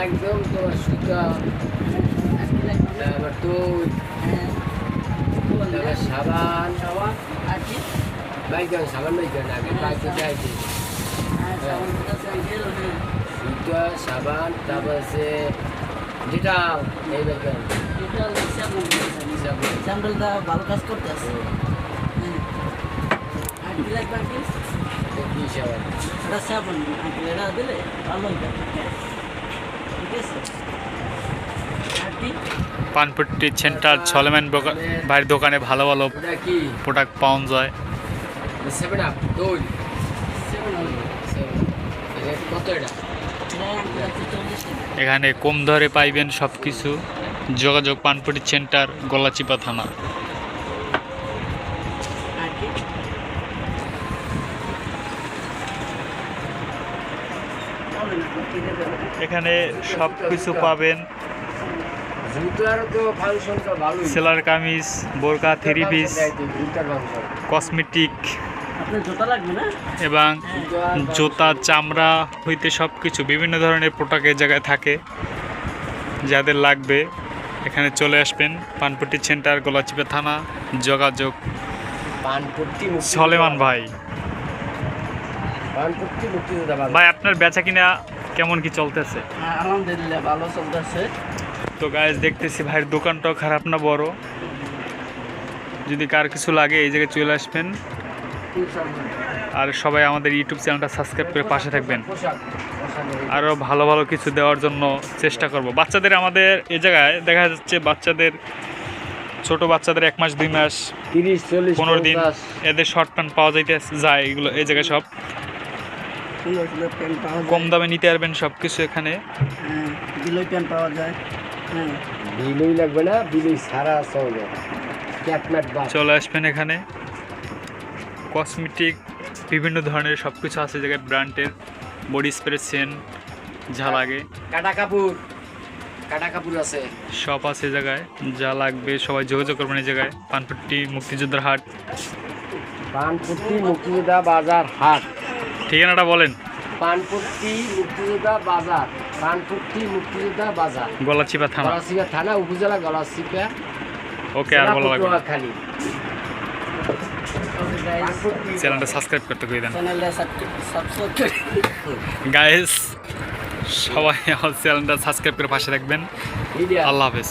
একদম তোমার সুতা। তারপর তো হ্যাঁ তারপর সাবান। সাবান আর কি বাইক সাবান বাইক আগে বাইক চাইছি সুতা সাবান তারপর এই বাইক আপনার স্যান্ডেলটা ভালো কাজ করতে আছে আর কি লাগবে পানপট্টি সেন্টার সলেমান বোকা- ভাইয়ের দোকানে ভালো ভালো প্রোডাক্ট পাওয়া যায়। এখানে কম দরে পাইবেন সব কিছু যোগাযোগ পানপট্টি সেন্টার, গলাচিপা থানা। এখানে সব কিছু পাবেন। সেলার কামিজ বোরকা থ্রি পিস কসমেটিক এবং জুতা চামড়া হইতে সব কিছু বিভিন্ন ধরনের প্রোডাক্ট এই জায়গায় থাকে যাদের লাগবে। এখানে চলে আসবেন পানপট্টি সেন্টার গলাচিপা থানা যোগাযোগ। সলেমান ভাই। ভাই আপনার বেচা কিনা কেমন কি চলতেছে? হ্যাঁ, আলহামদুলিল্লাহ ভালো চলতেছে। তো গাইজ দেখতেছি ভাইয়ের দোকানটাও খারাপ না বড়। যদি কার কিছু লাগে এই জায়গায় চলে আসবেন। আর সবাই আমাদের ইউটিউব চ্যানেলটা সাবস্ক্রাইব করে পাশে থাকবেন। আরও ভালো ভালো কিছু দেওয়ার জন্য চেষ্টা করব। বাচ্চাদের আমাদের এ জায়গায় দেখা যাচ্ছে বাচ্চাদের ছোট বাচ্চাদের এক মাস দুই মাস তিরিশ চল্লিশ পনেরো দিন এদের শর্ট প্যান্ট পাওয়া যাইতে যায় এগুলো এই জায়গায় সব। সুন্দর সুন্দর প্যান্ট পাওয়া যায়। কম দামে নিতে পারবেন সব কিছু এখানে। হ্যাঁ বিলই প্যান্ট পাওয়া যায়। হ্যাঁ। বিলই লাগবে না বিলই সারা চলবে চলে আসবেন এখানে। কসমেটিক বিভিন্ন ধরনের সব কিছু আছে জায়গায় ব্র্যান্ডের বডি স্প্রে সেন যা লাগে। কাটা কাপড়। কাটা কাপড় আছে। সব আছে জায়গায়। যা লাগবে সবাই যোগাযোগ করবেন এই জায়গায়। পানপট্টি মুক্তিযোদ্ধার হাট। পানপট্টি মুক্তিযোদ্ধা বাজার হাট। ঠিকানাটা বলেন। পানপট্টি মুক্তিযোদ্ধা বাজার পানপট্টি মুক্তিযোদ্ধা বাজার। গলাচিপা থানা। গলাচিপা থানা উপজেলা গলাচিপা। ওকে আর বলা লাগবে খালি চ্যানেলটা সাবস্ক্রাইব করতে করে দেন। গাইস সবাই আমার চ্যানেলটা সাবস্ক্রাইব করে পাশে রাখবেন আল্লাহ হাফেজ।